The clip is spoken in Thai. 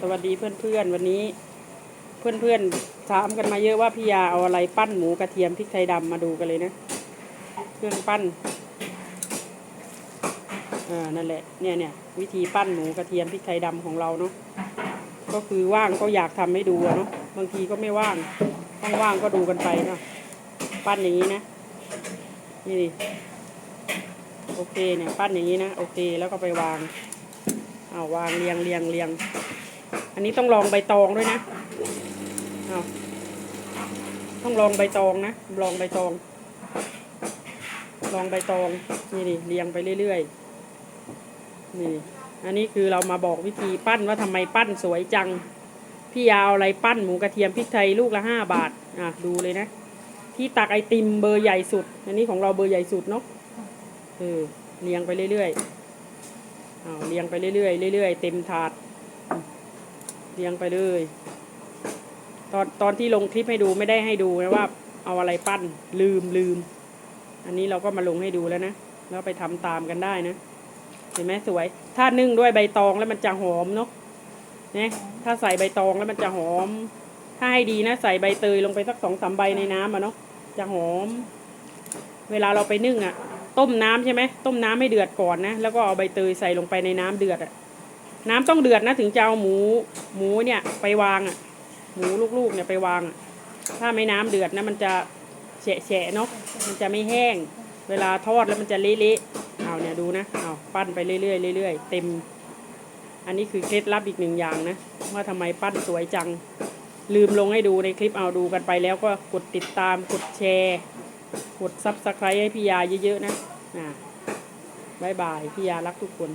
สวัสดีเพื่อนๆวันนี้ เพื่อนๆถามกันมาเยอะว่าพี่ยาเอาอะไรปั้นหมูกระเทียมพริกไทยดำมาดูกันเลยนะ เครื่องปั้นอ่านั่นแหละเนี่ยเนี่ยวิธีปั้นหมูกระเทียมพริกไทยดำของเราเนาะก็คือว่างก็อยากทำให้ดูเนาะบางทีก็ไม่ว่างต้องว่างก็ดูกันไปเนาะปั้นอย่างนี้นะนี่โอเคเนี่ยปั้นอย่างนี้นะโอเคแล้วก็ไปวาง เอาวางเรียงเรียงเรียง อันนี้ต้องลองใบตองด้วยนะเอาต้องลองใบตองนะ ลองใบตอง ลองใบตอง นี่ดิเรียงไปเรื่อยๆ นี่ อันนี้คือเรามาบอกวิธีปั้นว่าทำไมปั้นสวยจัง พี่ยาวอะไรปั้นหมูกระเทียมพริกไทยลูกละห้าบาท อะดูเลยนะ ที่ตักไอติมเบอร์ใหญ่สุด อันนี้ของเราเบอร์ใหญ่สุดเนาะ เออเรียงไปเรื่อยๆ เอาเรียงไปเรื่อยๆเรื่อยๆเต็มถาด เรียงไปเลย ตอนตอนที่ลงคลิปให้ดูไม่ได้ให้ดูนะว่า เอาอะไรปั้นลืมลืม อันนี้เราก็มาลงให้ดูแล้วนะ แล้วไปทำตามกันได้นะ เห็นไหมสวย ถ้านึ่งด้วยใบตองแล้วมันจะหอมเนาะเนี่ยถ้าใส่ใบตองแล้วมันจะหอม ถ้าให้ดีนะ ใส่ใบเตยลงไปสักสองสามใบในน้ำอะเนาะจะหอม เวลาเราไปนึ่งอะ ต้มน้ำใช่ไหมต้มน้ำให้เดือดก่อนนะ แล้วก็เอาใบเตยใส่ลงไปในน้ำเดือดอะน้ำต้องเดือดนะถึงจะเอาหมูหมูเนี่ยไปวางอะหมูลูกๆเนี่ยไปวางอะถ้าไม่น้ำเดือดนะมันจะแฉะๆเนาะมันจะไม่แห้ง เวลาทอดแล้วมันจะเละๆเอาเนี่ยดูนะเอาปั้นไปเรื่อยๆเรื่อยๆเต็ม อันนี้คือเคล็ดลับอีกหนึ่งอย่างนะว่าทำไมปั้นสวยจัง ลืมลงให้ดูในคลิปเอาดูกันไปแล้วก็กดติดตามกดแชร์ กดซับสไครต์ให้พี่ยาเยอะๆนะอ่าบายบายพี่ยารักทุกคน